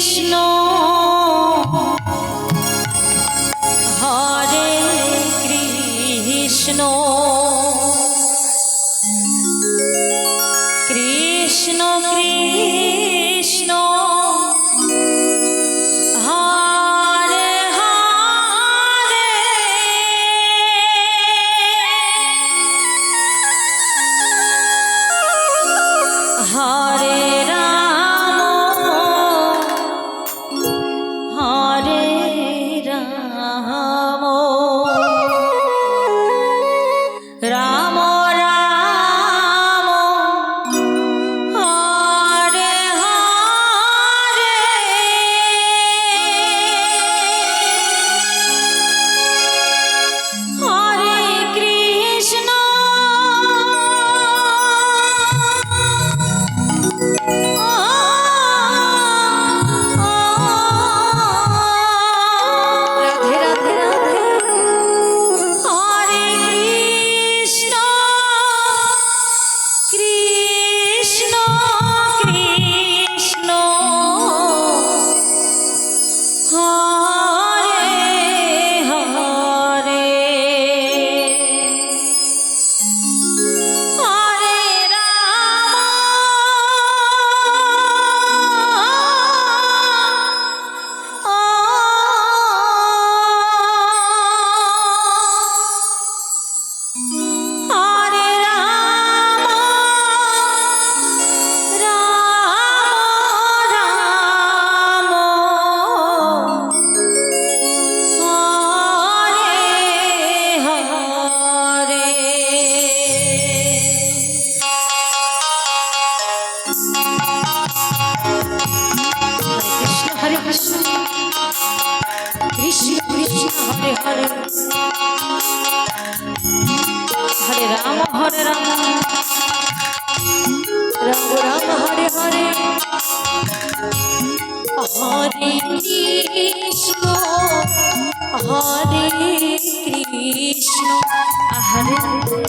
Krishna. হরে Krishna.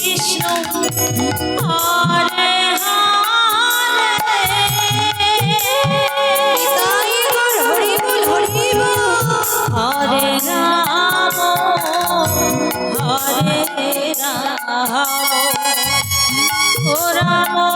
Krishna হরে। হরে Ram হরে Ram. ও Ram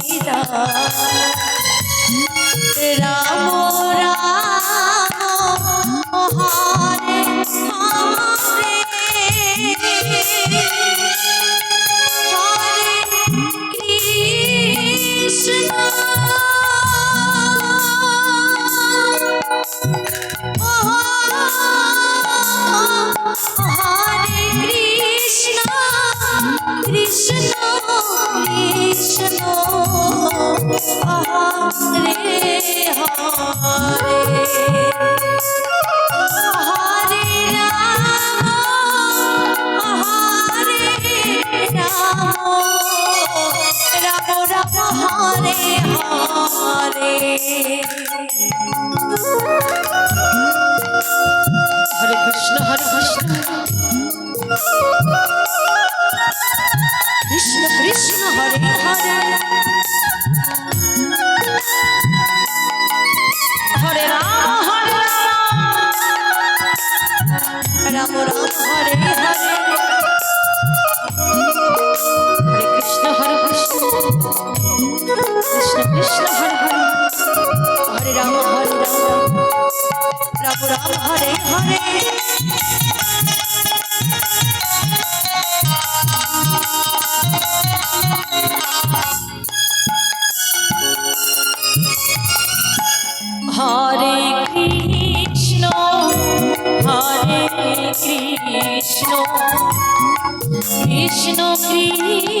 Krishna Hare Hare Hare Krishna Krishna